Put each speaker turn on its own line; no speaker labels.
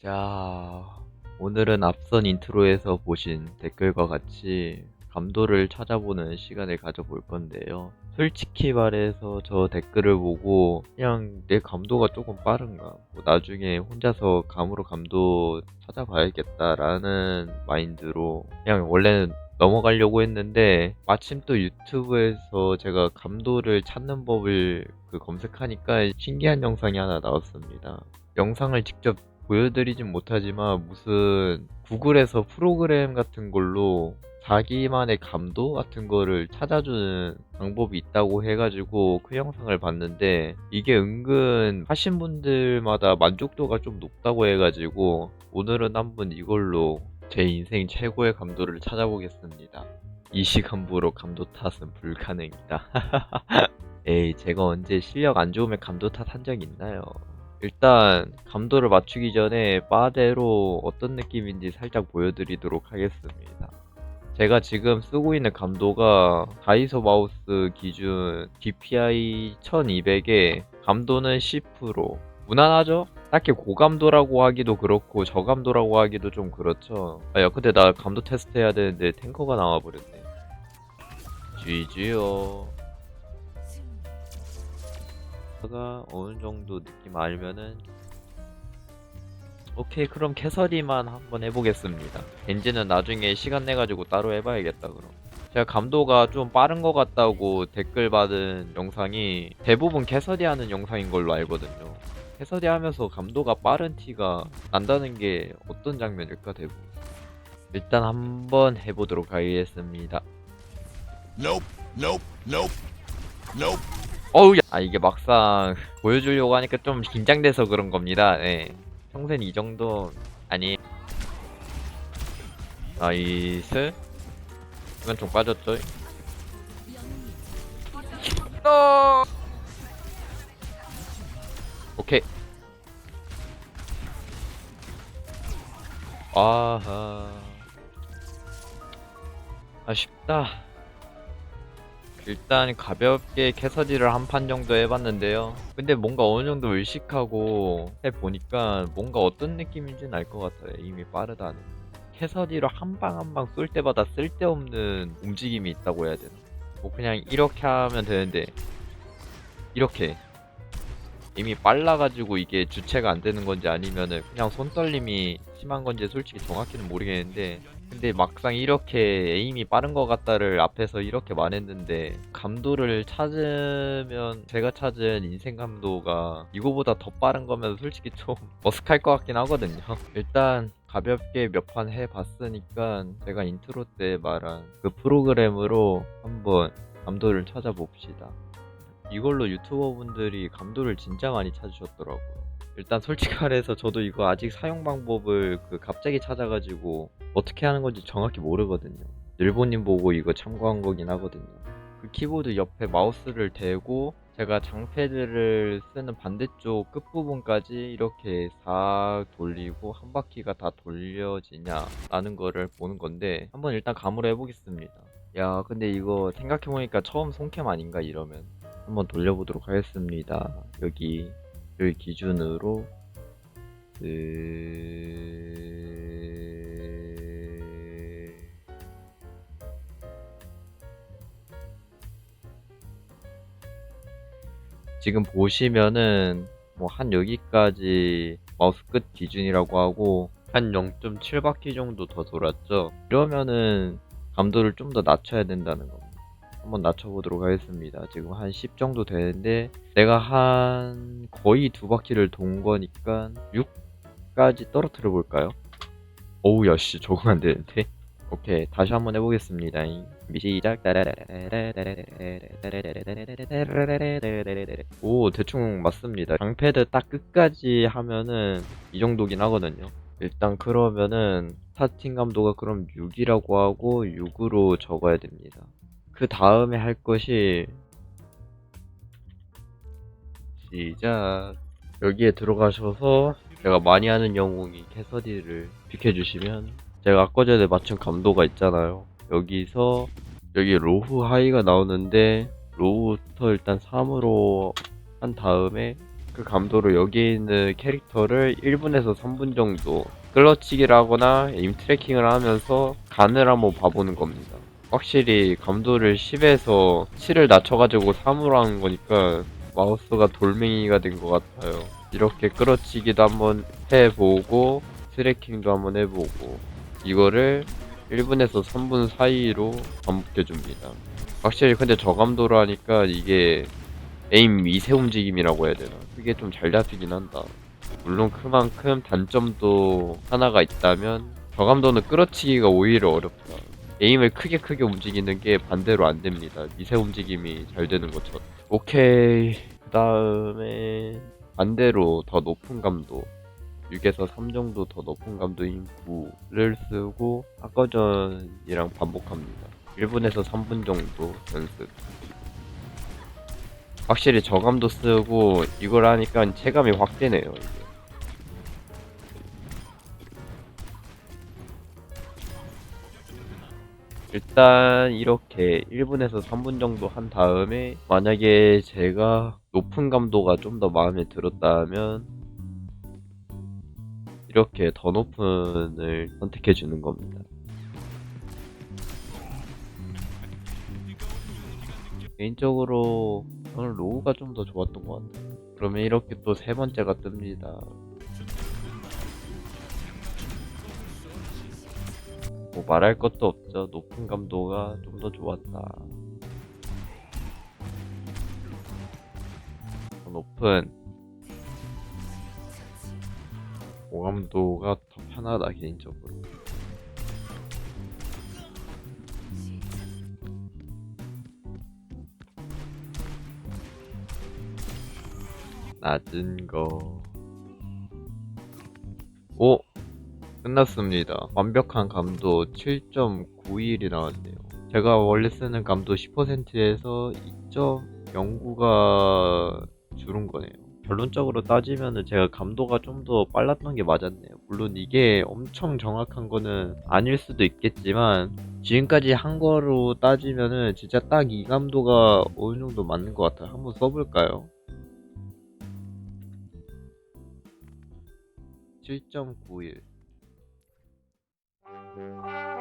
자, 오늘은 앞선 인트로에서 보신 댓글과 같이 감도를 찾아보는 시간을 가져볼 건데요. 솔직히 말해서 저 댓글을 보고 그냥 내 감도가 조금 빠른가? 뭐 나중에 혼자서 감으로 감도 찾아봐야겠다라는 마인드로 그냥 원래는 넘어가려고 했는데 마침 또 유튜브에서 제가 감도를 찾는 법을 그 검색하니까 신기한 영상이 하나 나왔습니다. 영상을 직접 보여드리진 못하지만 무슨 구글에서 프로그램 같은 걸로 자기만의 감도 같은 거를 찾아주는 방법이 있다고 해가지고 그 영상을 봤는데 이게 은근 하신 분들마다 만족도가 좀 높다고 해가지고 오늘은 한번 이걸로 제 인생 최고의 감도를 찾아보겠습니다. 이 시간부로 감도 탓은 불가능이다. 에이 제가 언제 실력 안 좋으면 감도 탓 한 적 있나요? 일단 감도를 맞추기 전에 바대로 어떤 느낌인지 살짝 보여드리도록 하겠습니다. 제가 지금 쓰고 있는 감도가 다이소 마우스 기준 DPI 1200에 감도는 10% 무난하죠? 딱히 고감도라고 하기도 그렇고 저감도라고 하기도 좀 그렇죠. 아, 야, 근데 나 감도 테스트 해야 되는데 탱커가 나와버렸네. GG요. 가 어느 정도 느낌 알면은 오케이 그럼 캐서디만 한번 해보겠습니다. 겐지는 나중에 시간 내가지고 따로 해봐야겠다 그럼. 제가 감도가 좀 빠른 것 같다고 댓글 받은 영상이 대부분 캐서디 하는 영상인 걸로 알거든요. 캐서디 하면서 감도가 빠른 티가 난다는 게 어떤 장면일까 대부분 일단 한번 해보도록 하겠습니다.
Nope, nope, nope, nope.
어우, 야. 아, 이게 막상 보여주려고 하니까 좀 긴장돼서 그런 겁니다. 네. 평소엔 이 정도, 아니. 나이스. 이건 좀 빠졌죠? 어! 오케이. 아하. 아쉽다. 일단 가볍게 캐서디를 한 판 정도 해봤는데요. 근데 뭔가 어느 정도 의식하고 해보니까 뭔가 어떤 느낌인지는 알 것 같아요. 이미 빠르다는. 캐서디로 한 방 한 방 쏠 때마다 쓸데없는 움직임이 있다고 해야 되나? 뭐 그냥 이렇게 하면 되는데 이렇게 이미 빨라가지고 이게 주체가 안 되는 건지 아니면은 그냥 손떨림이 심한 건지 솔직히 정확히는 모르겠는데 근데 막상 이렇게 에임이 빠른 것 같다를 앞에서 이렇게 말했는데 감도를 찾으면 제가 찾은 인생 감도가 이거보다 더 빠른 거면 솔직히 좀 머쓱할 것 같긴 하거든요. 일단 가볍게 몇 판 해봤으니까 제가 인트로 때 말한 그 프로그램으로 한번 감도를 찾아봅시다. 이걸로 유튜버 분들이 감도를 진짜 많이 찾으셨더라고요. 일단 솔직히 말해서 저도 이거 아직 사용 방법을 그 갑자기 찾아가지고 어떻게 하는 건지 정확히 모르거든요. 일본인 보고 이거 참고한 거긴 하거든요. 그 키보드 옆에 마우스를 대고 제가 장패드를 쓰는 반대쪽 끝부분까지 이렇게 싹 돌리고 한 바퀴가 다 돌려지냐 라는 거를 보는 건데 한번 일단 감으로 해보겠습니다. 야 근데 이거 생각해보니까 처음 손캠 아닌가 이러면 한번 돌려보도록 하겠습니다. 여기 여기 기준으로 그... 지금 보시면은 뭐 한 여기까지 마우스 끝 기준이라고 하고 한 0.7바퀴 정도 더 돌았죠. 이러면은 감도를 좀 더 낮춰야 된다는 겁니다. 한번 낮춰보도록 하겠습니다. 지금 한 10 정도 되는데 내가 한 거의 두 바퀴를 돈 거니까 6까지 떨어뜨려 볼까요? 어우 야씨 적응 안 되는데? 오케이 다시 한번 해보겠습니다. 시작. 오 대충 맞습니다. 장패드 딱 끝까지 하면은 이 정도긴 하거든요. 일단 그러면은 스타팅 감도가 그럼 6이라고 하고 6으로 적어야 됩니다 그 다음에 할 것이 시작 여기에 들어가셔서 제가 많이 하는 영웅이 캐서디를 픽해주시면 제가 아까 전에 맞춘 감도가 있잖아요 여기서 여기 로후 하이가 나오는데 로우부터 일단 3으로 한 다음에 그 감도로 여기 있는 캐릭터를 1분에서 3분 정도 끌어치기를 하거나 에임 트래킹을 하면서 간을 한번 봐보는 겁니다. 확실히 감도를 10에서 7을 낮춰가지고 3으로 하는 거니까 마우스가 돌멩이가 된 것 같아요. 이렇게 끌어치기도 한번 해보고 트래킹도 한번 해보고 이거를 1분에서 3분 사이로 반복해줍니다. 확실히 근데 저감도로 하니까 이게 에임 미세 움직임이라고 해야 되나? 그게 좀 잘 잡히긴 한다. 물론 그만큼 단점도 하나가 있다면 저감도는 끌어치기가 오히려 어렵다. 에임을 크게 크게 움직이는 게 반대로 안 됩니다. 미세 움직임이 잘 되는 것처럼. 오케이. 그 다음에 반대로 더 높은 감도. 6에서 3 정도 더 높은 감도인 9를 쓰고 아까 전이랑 반복합니다. 1분에서 3분 정도 연습. 확실히 저감도 쓰고 이걸 하니까 체감이 확 되네요. 이게. 일단 이렇게 1분에서 3분 정도 한 다음에 만약에 제가 높은 감도가 좀 더 마음에 들었다면 이렇게 더 높은을 선택해 주는 겁니다. 개인적으로 저는 로우가 좀 더 좋았던 것 같아요. 그러면 이렇게 또 세 번째가 뜹니다. 뭐 말할 것도 없죠. 높은 감도가 좀 더 좋았다. 더 높은 고감도가 더 편하다 개인적으로. 낮은 거. 오! 끝났습니다. 완벽한 감도 7.91이 나왔네요. 제가 원래 쓰는 감도 10%에서 2.09가 줄은 거네요. 결론적으로 따지면은 제가 감도가 좀 더 빨랐던 게 맞았네요. 물론 이게 엄청 정확한 거는 아닐 수도 있겠지만 지금까지 한 거로 따지면은 진짜 딱 이 감도가 어느 정도 맞는 것 같아요. 한번 써볼까요? 7.91 Thank you.